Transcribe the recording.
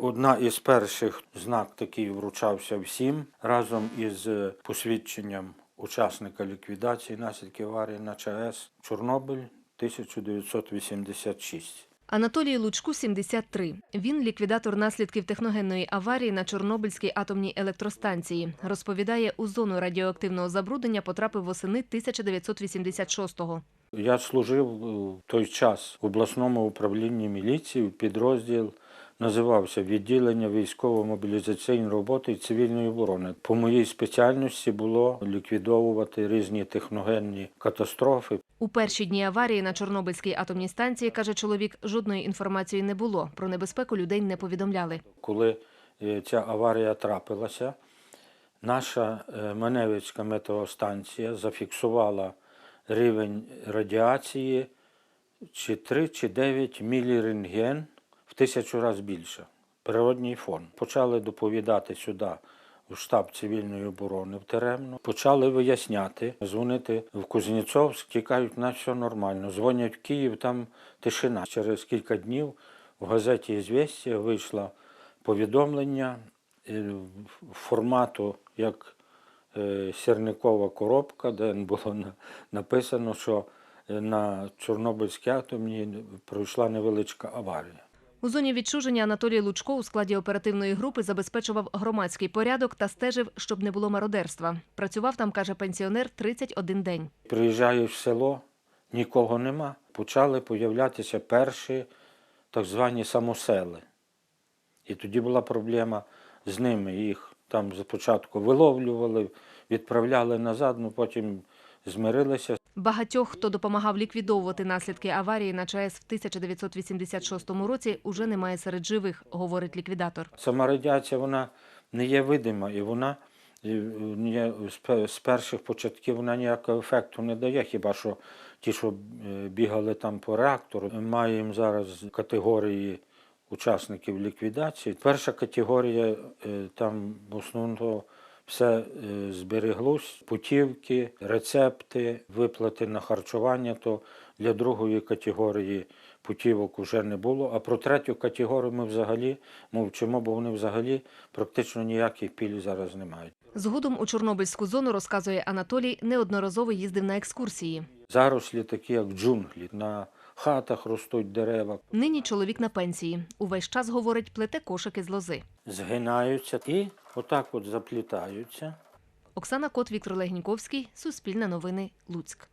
Одна із перших знак такий вручався всім разом із посвідченням учасника ліквідації наслідків аварії на ЧАЕС Чорнобиль 1986. Анатолій Лучку 73. Він ліквідатор наслідків техногенної аварії на Чорнобильській атомній електростанції. Розповідає, у зону радіоактивного забруднення потрапив восени 1986-го. Я служив в той час в обласному управлінні міліції, в підрозділ називався Відділення військово-мобілізаційної роботи і цивільної оборони. По моїй спеціальності було ліквідовувати різні техногенні катастрофи. У перші дні аварії на Чорнобильській атомній станції, каже чоловік, жодної інформації не було. Про небезпеку людей не повідомляли. Коли е, ця аварія трапилася, наша е, Маневицька метеостанція зафіксувала рівень радіації чи 3 чи 9 мілірентген тисячу разів більше. Природній фон. Почали доповідати сюди в штаб цивільної оборони в Теремно. Почали виясняти, дзвонити в Кузнєцовськ, тікають, на все нормально. Дзвонять в Київ, там тишина. Через кілька днів в газеті «Ізвєстія» вийшло повідомлення е, формату як е, сірникова коробка, де було написано, що е, на Чорнобильській атомній пройшла невеличка аварія. У зоні відчуження Анатолій Лучко у складі оперативної групи забезпечував громадський порядок та стежив, щоб не було мародерства. Працював там, каже пенсіонер, 31 день. Приїжджаєш в село, нікого нема. Почали появлятися перші так звані самосели. І тоді була проблема з ними. Їх там спочатку виловлювали, відправляли назад, ну потім змирилися. Багатьох, хто допомагав ліквідовувати наслідки аварії на ЧАЕС в 1986 році, уже немає серед живих, говорить ліквідатор. Сама радіація вона не є видима, і вона е, з перших початків вона ніякого ефекту не дає. Хіба що ті, що е, бігали там по реактору, маємо зараз категорії учасників ліквідації. Перша категорія е, там в основному все е, збереглось, путівки, рецепти, виплати на харчування, то для другої категорії путівок вже не було. А про третю категорію ми взагалі мовчимо, бо вони взагалі практично ніяких пільг зараз не мають. Згодом у Чорнобильську зону, розказує Анатолій, неодноразово їздив на екскурсії. Зарослі такі, як джунглі, на хатах ростуть дерева, Нині чоловік на пенсії. Увесь час, говорить, плете кошики з лози. згинаються і отак от заплітаються. Оксана Кот, Віктор Легніковський, Суспільне новини, Луцьк.